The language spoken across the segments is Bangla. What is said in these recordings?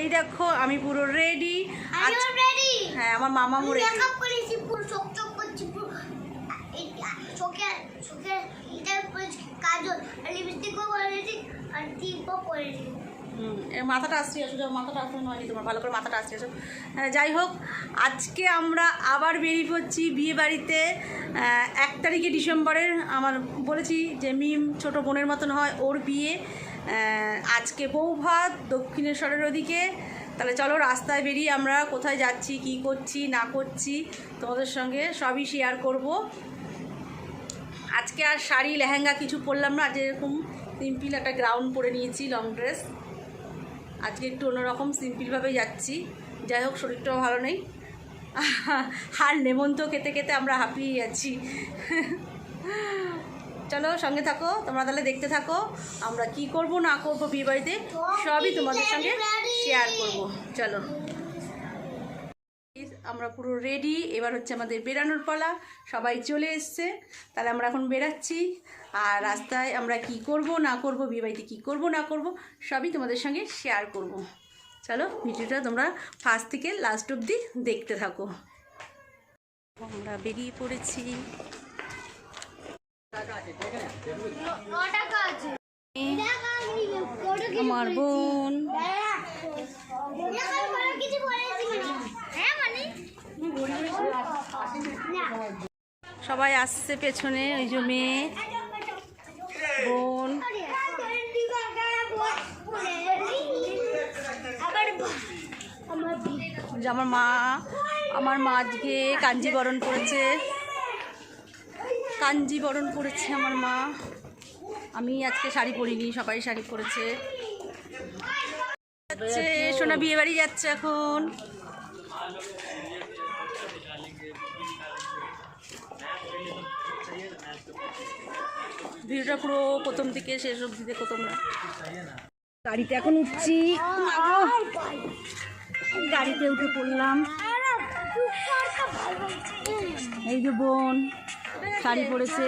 এই দেখো আমি পুরো রেডি রেডি হ্যাঁ আমার মামা এর মাথাটা আসছে আসলে মাথাটা আসলে নয়নি তোমার ভালো করে মাথাটা আসছে আসো। হ্যাঁ, যাই হোক আজকে আমরা আবার বেরিয়ে পড়ছি বিয়ে বাড়িতে। এক তারিখে ডিসেম্বরের আমার বলেছি যে মিম ছোট বোনের মতন হয় ওর বিয়ে। আজকে বউ ভাত দক্ষিণেশ্বরের ওদিকে। তাহলে চলো রাস্তায় বেরিয়ে আমরা কোথায় যাচ্ছি, কি করছি, না করছি, তোমাদের সঙ্গে সবই শেয়ার করব। আজকে আর শাড়ি, লেহেঙ্গা কিছু পরলাম না আজ এরকম সিম্পল একটা গ্রাউন্ড পরে নিয়েছি লং ড্রেস আজকে একটু অন্যরকম সিম্পলভাবে যাচ্ছি। যাই হোক, শরীরটাও ভালো নেই। আর নেমন্ত খেতে খেতে আমরা হাঁপিয়ে যাচ্ছি। চলো, সঙ্গে থাকো, তোমরা তাহলে দেখতে থাকো, আমরা কি করব, না করব বিয়ে বাড়িতে সবই তোমাদের সঙ্গে শেয়ার করব। চলো। আমরা পুরো রেডি এবার হচ্ছে আমাদের বেরানোর পালা, সবাই চলে এসছে। তাহলে আমরা এখন বেরাচ্ছি, আর রাস্তায় আমরা কি করব, না করব, বিয়েবাড়িতে কী করব, না করব, সবই তোমাদের সঙ্গে শেয়ার করব। চলো, ভিডিওটা তোমরা ফার্স্ট থেকে লাস্ট অবধি দেখতে থাকো। আমরা বেরিয়ে পড়েছি। আমার বোন। সবাই আসছে পেছনে ওই যে মেয়ে, বোন। আমার মা আমার মা আজকে কাঞ্জিবরণ করেছে। কাঞ্জিবরণ করেছে আমার মা। আমি আজকে শাড়ি পরিনি, সবাই শাড়ি পরেছে। যাচ্ছে, সোনা বিয়ে বাড়ি যাচ্ছে এখন। ভিডিওটা পুরো প্রথম থেকে শেষ অবধি দেখো তোমরা। গাড়িতে এখন উঠছি। গাড়িতে উঠে পড়লাম। এই যে বোন শাড়ি পরেছে।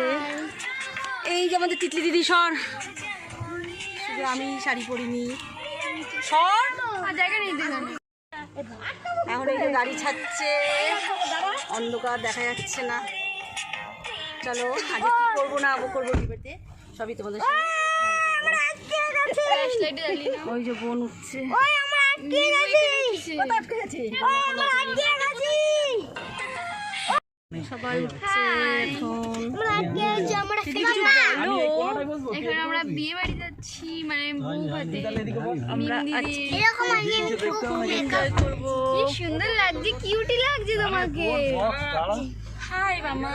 এই যে আমাদের তিতলি দিদি সর। শুধু আমি শাড়ি পরিনি। সর? এখন। এই যে গাড়ি ছাড়ছে। অন্ধকার দেখা যাচ্ছে না। চলো আজকে কি করব না আবো করব বিবেতে সবই তোমাদের ওই যে বোন উঠছে। সবাই উঠছে এখন এখন আমরা বিয়ে বাড়ি যাচ্ছি মানে আমরা এনজয় করব। কি সুন্দর লাগছে কিউটি লাগছে তোমাকে। হাই মামা।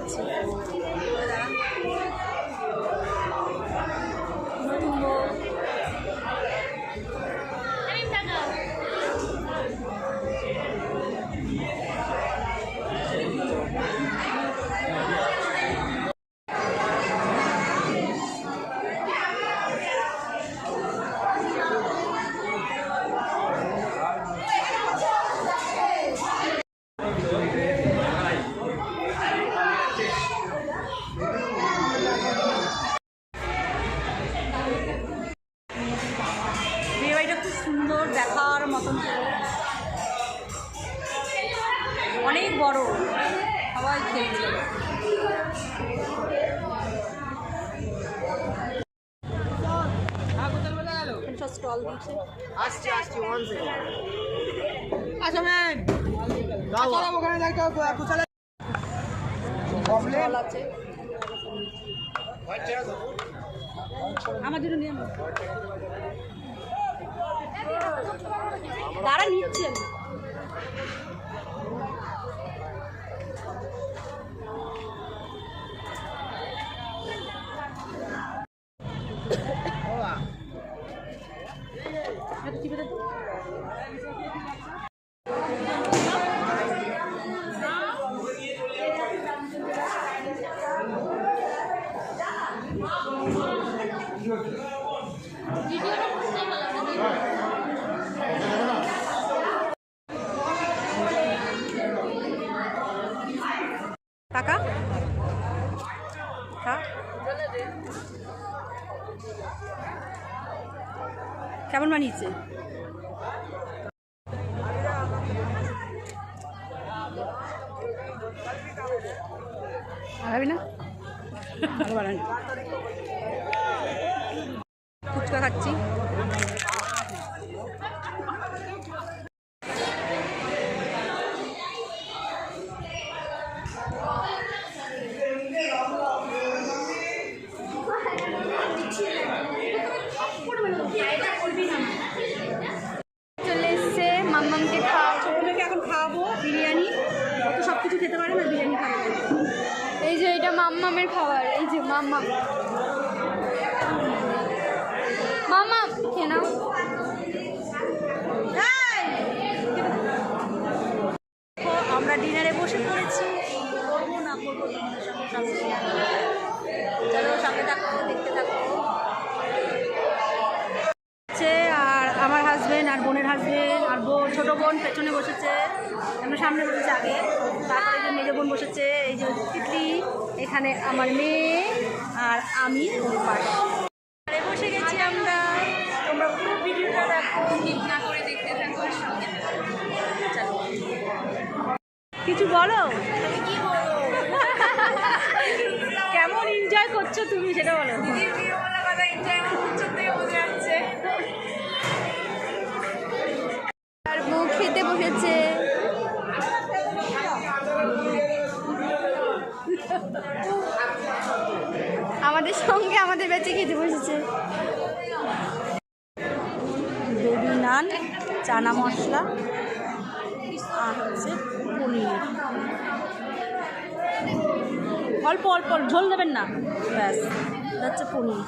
ভিডিও স্টল তারা আমার জন্য নিয়ে নাও। দাঁড়া নিচ্ছে আমি। একটু টিপে দে। কাকা কা কেমন বানিয়েছে খাবি না? ভালো বানানি। ফুচকা খাচ্ছি চলে এসছে মাম্মামকে খাওয়া ছোটোদেরকে এখন খাওয়াবো বিরিয়ানি ও তো সব কিছু খেতে পারে না বিরিয়ানি খাবে এই যে এটা মাম্মামের খাবার এই যে মাম্মাম। মাম্মাম খেয়ে নাও। আমরা ডিনারে বসে পড়েছি। করব না করব তোমাদের সঙ্গে সব share করব। চলো সঙ্গে থাকো দেখতে থাকো হচ্ছে আর হাজবেন্ড আর বোনের হাজবেন্ড আর বোন ছোটো বোন পেছনে বসেছে। আমরা সামনে বসেছে আগে। তারপরে যে মেজো বোন বসেছে, এই যে তিতলি, এখানে আমার মেয়ে আর আমি ওর পাশে। চানা মশলা আর হচ্ছে পনির। অল্প অল্প ঝোল দেবেন না? ব্যাস হচ্ছে পনির।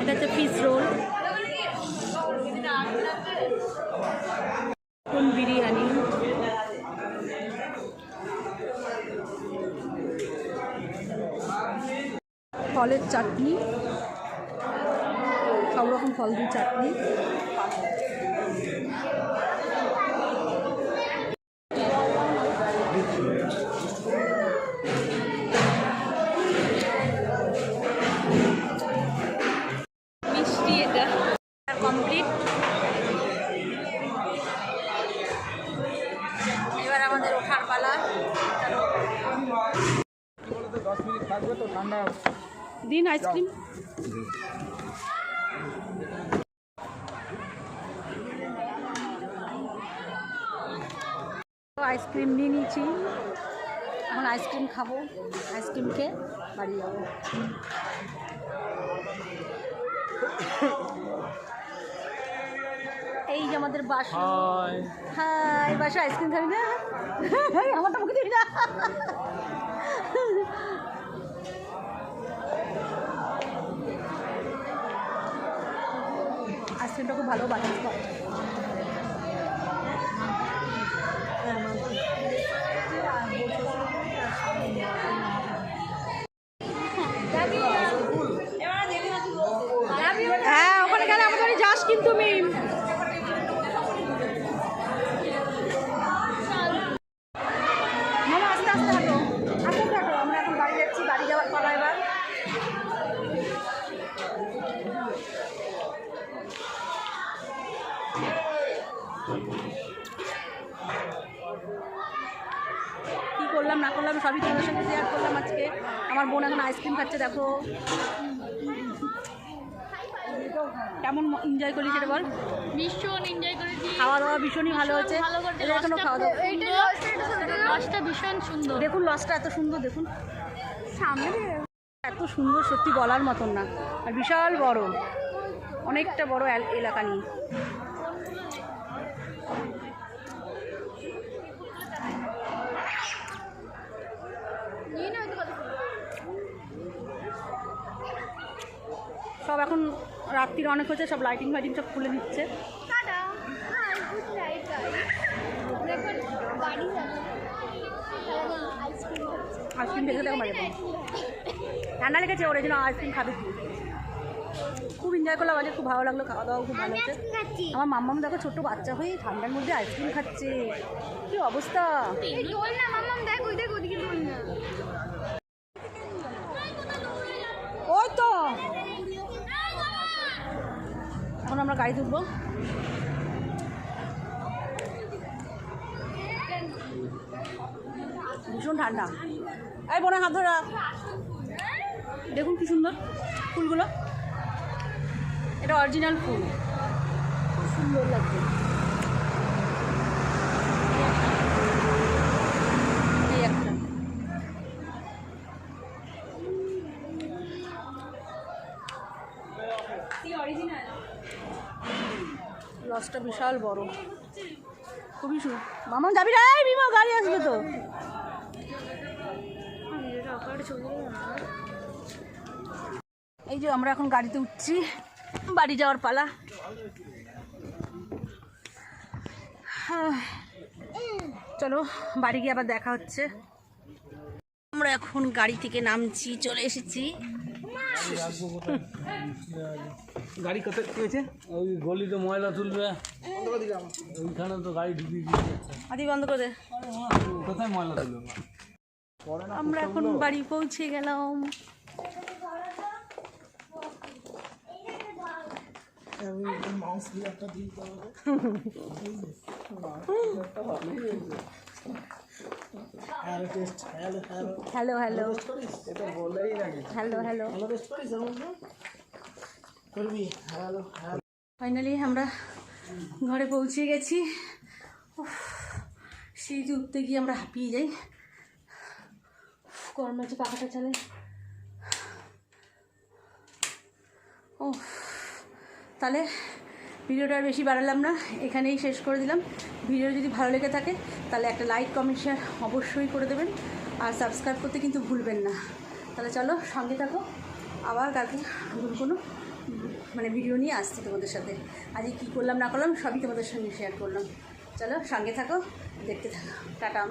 এটা হচ্ছে ফিশ রোল বিরিয়ানি? ফলের চাটনি। সব রকম ফল দিয়ে চাটনি। মিষ্টি এটা। কমপ্লিট। এবার আমাদের ওঠার পালা। দিন আইসক্রিম। আইসক্রিম নিয়ে নিয়েছি। এখন আইসক্রিম খাব আইসক্রিম খেয়ে বাড়ি যাব। এই যে আমাদের বাসু। বাসু আইসক্রিম খাবি না? আমারটা মুখে দিবি না। আইসক্রিমটা খুব ভালো বানিয়েছে কী করলাম না করলাম সবই তোমাদের সঙ্গে শেয়ার করলাম আজকে। আমার বোন এখন আইসক্রিম খাচ্ছে দেখো। কেমন এনজয় করলি সেটা বল। ভীষণ এনজয় করেছি। খাওয়া দাওয়া ভীষণই ভালো হয়েছে ভালো করতে এখনও খাওয়া দাওয়া লসটা ভীষণ সুন্দর। দেখুন লসটা এত সুন্দর দেখুন। সামনে এত সুন্দর সত্যি বলার মতন না। আর বিশাল বড়। অনেকটা বড় এলাকা নিয়ে না হয়তো কথা সব এখন রাত্রির অনেক হচ্ছে সব লাইটিং ফাইটিং সব খুলে দিচ্ছে আইসক্রিম আইসক্রিম দেখে দেখো মজা ঠান্ডা লেগেছে ওর জন্য আইসক্রিম খাবে খুব এনজয় করলাম আজকে খুব ভালো লাগল খাওয়া দাওয়া খুব ভালো হচ্ছে আমার মাম্মাম দেখো ছোট্ট বাচ্চা হয়ে ঠান্ডার মধ্যে আইসক্রিম খাচ্ছে। কি অবস্থা এই দোল না মামাম দেখ ওই দেখ ওদিকে দোল না ওই তো এখন আমরা গাড়ি তুলবো ভীষণ ঠান্ডা। এই বোনের হাত ধরা দেখুন কি সুন্দর ফুলগুলো। এটা অরিজিনাল ফুল। খুব সুন্দর লাগছে এই একটা লসটা বিশাল বড়। খুবই সু মামা, যাবি রে? বিমা গাড়ি আসবে তো। এই যে আমরা এখন গাড়িতে উঠছি। বাড়ি যাওয়ার পালা। চলো, বাড়ি গিয়ে আবার দেখা হচ্ছে। আমরা এখন গাড়ি থেকে নামছি, চলে এসেছি। গাড়ি কোথায় কি হয়েছে ওই গলিতে ময়লা তুলবে ওইখানে তো গাড়ি ঢুকিয়ে দিয়েছে আদি বন্ধ করে কোথায় ময়লা তুলবে আমরা এখন বাড়ি পৌঁছে গেলাম hello hello hello hello finally আমরা ঘরে পৌঁছে গেছি। উফ, সিঁড়িতে উঠতে গিয়ে আমরা হাঁপিয়ে যাই। গরম লাগছে পাখাটা চালে। ও তাহলে ভিডিওটা আর বেশি বাড়ালাম না, এখানেই শেষ করে দিলাম। ভিডিও যদি ভালো লেগে থাকে, তাহলে একটা লাইক, কমেন্ট, শেয়ার অবশ্যই করে দেবেন। আর সাবস্ক্রাইব করতে কিন্তু ভুলবেন না। তাহলে চলো সঙ্গে থাকো। আবার কালকে নতুন কোনো মানে ভিডিও নিয়ে আসছি তোমাদের সাথে। আজকে কী করলাম, না করলাম, সবই তোমাদের সঙ্গে শেয়ার করলাম। চলো সঙ্গে থাকো, দেখতে থাকো। টাটা।